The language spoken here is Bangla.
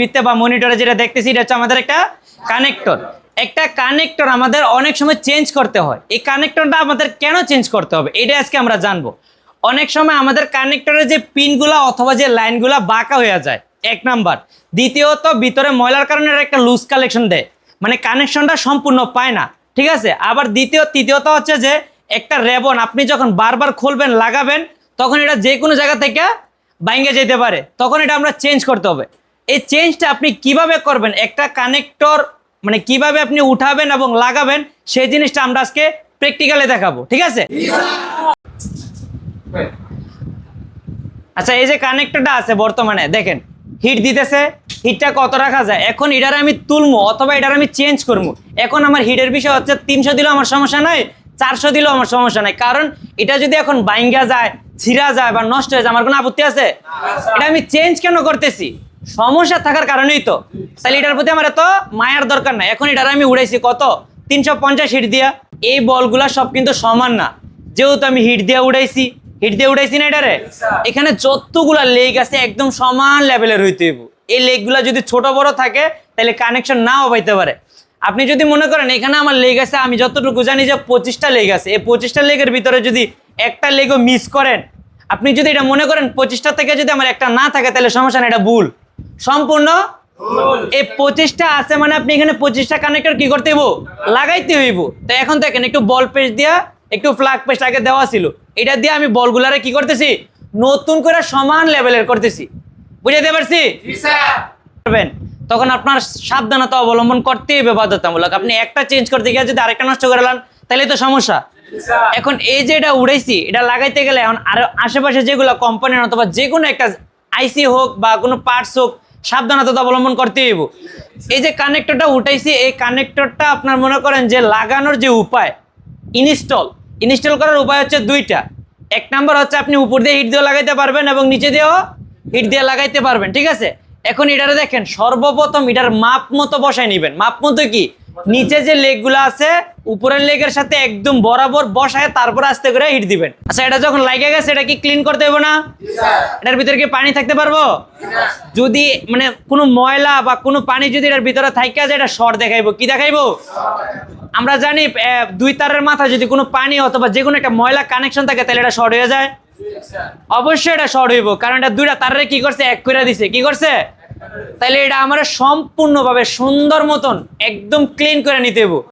বৃত্তে বা মনিটরে যেটা দেখতেছি, এটা হচ্ছে আমাদের একটা কানেক্টর একটা কানেক্টর আমাদের অনেক সময় চেঞ্জ করতে হয়। এই কানেক্টরটা আমাদের কেন চেঞ্জ করতে হবে? এটা আজকে আমরা জানব। অনেক সময় আমাদের কানেক্টরের যে পিনগুলা অথবা যে লাইনগুলা বাঁকা হয়ে যায়, এক নাম্বার। দ্বিতীয়ত, ভিতরে ময়লার কারণে একটা লুজ কালেকশন দেয়। মানে কানেকশনটা সম্পূর্ণ পায় না। ঠিক আছে? আবার দ্বিতীয়, তৃতীয়ত হচ্ছে যে একটা রেবন, আপনি যখন বারবার খুলবেন, লাগাবেন, তখন এটা যে কোনো জায়গা থেকে বাইঙ্গে যেতে পারে। তখন এটা আমরা চেঞ্জ করতে হবে। এই চেঞ্জটা আপনি কীভাবে করবেন? একটা কানেক্টর মানে কীভাবে আপনি উঠাবেন এবং লাগাবেন, সেই জিনিসটা আমরা আজকে প্র্যাকটিক্যালে দেখাবো, ঠিক আছে? আচ্ছা এই যে কানেক্টরটা আছে বর্তমানে, দেখেন হিট দিতেছে হিটটা কত রাখা যায়? এখন এটার আমি তুলবো অথবা এটার আমি চেঞ্জ করব এখন আমার হিটের বিষয় হচ্ছে, তিনশো দিলেও আমার সমস্যা নাই, চারশো দিলেও আমার সমস্যা নাই। কারণ, এটা যদি এখন বাইঙ্গা যায়, ছিঁড়া যায় বা নষ্ট হয়ে যায়, আমার কোনো আপত্তি আছে? এটা আমি চেঞ্জ কেন করতেছি? সমস্যা থাকার কারণেই তো। তাহলে এটার প্রতি আমার এত মায়ার দরকার নাই। এখন এটার আমি উড়াইছি কত? তিনশো পঞ্চাশ হিট দিয়া। এই বলগুলা সব কিন্তু সমান না। যেহেতু আমি হিট দিয়ে উড়াইছি, হিট দিয়ে উড়াইছি না এটারে? এখানে যতগুলা লেগ আছে একদম সমান লেভেলের হইতে হইব। এই লেগগুলা যদি ছোট বড় থাকে, তাহলে কানেকশন নাও পাইতে পারে। আপনি যদি মনে করেন, এখানে আমার লেগ আছে, আমি যতটুকু জানি যে পঁচিশটা লেগ আছে। এই পঁচিশটা লেগের ভিতরে যদি একটা লেগও মিস করেন, আপনি যদি এটা মনে করেন, পঁচিশটা থেকে যদি আমার একটা না থাকে, তাহলে সমস্যা না এটা ভুল। সম্পূর্ণ? এই পঁচিশটা আছে মানে আপনি এখানে পঁচিশটা কানেক্টর কি করতে হইব? লাগাইতে হইব। তো এখন দেখেন একটু বল পেস্ট দিয়া একটু ফ্লাগ পেস্ট আগে দেওয়া ছিল। এটা দিয়ে আমি বলগুলারে কি করতেছি? নতুন করে সমান লেভেলের করতেছি। বুঝাইতে পারছি? তখন আপনার সাবধানতা অবলম্বন করতেই হবে বাধ্যতামূলক। আপনি একটা চেঞ্জ করতে গিয়ে যদি আরেকটা নষ্ট করে লান তাহলে তো সমস্যা। এখন এই যে এটা উড়াইছি এটা লাগাইতে গেলে এখন আর আশেপাশে যেগুলো কোম্পানির অথবা যে কোনো একটা আইসি হোক বা কোনো পার্টস হোক সাবধানতা অবলম্বন করতে হইব। এই যে কানেক্টরটা উঠাইছি, এই কানেক্টরটা আপনার মনে করেন যে লাগানোর যে উপায় ইনস্টল ইনস্টল করার উপায় হচ্ছে দুইটা। এক নাম্বার হচ্ছে আপনি উপর দিয়ে হিট দিয়ে লাগাইতে পারবেন এবং নিচে দিয়েও হিট দিয়ে লাগাইতে পারবেন, ঠিক আছে? এখন এটারে দেখেন, সর্বপ্রথম এটার মাপ মতো বসায় নেবেন। মাপ মতো কি? নিচে যে লেগগুলো আছে, উপরের লেগের সাথে একদম বরাবর বসায় তারপর আস্তে করে হিট দিবেন। আচ্ছা এটা যখন লাগে গেছে, এটা কি ক্লিন করতে হবে না? এটার ভিতরে কি পানি থাকতে পারব? যদি মানে কোনো ময়লা বা কোনো পানি যদি এটার ভিতরে থাইকা যায়, এটা শর্ট দেখাইবো। কি দেখাইবো? আমরা জানি দুই তারের মাথা যদি কোনো পানি অথবা যে কোনো একটা ময়লা কানেকশন থাকে, তাহলে এটা শর্ট হয়ে যায়। অবশ্যই এটা শর্ট হইব, কারণ এটা দুইটা তারের কি করছে? এক করে দিছে। কি করছে? তাহলে এটা আমরা সম্পূর্ণভাবে সুন্দর মতন একদম ক্লিন করে নিতে হইব।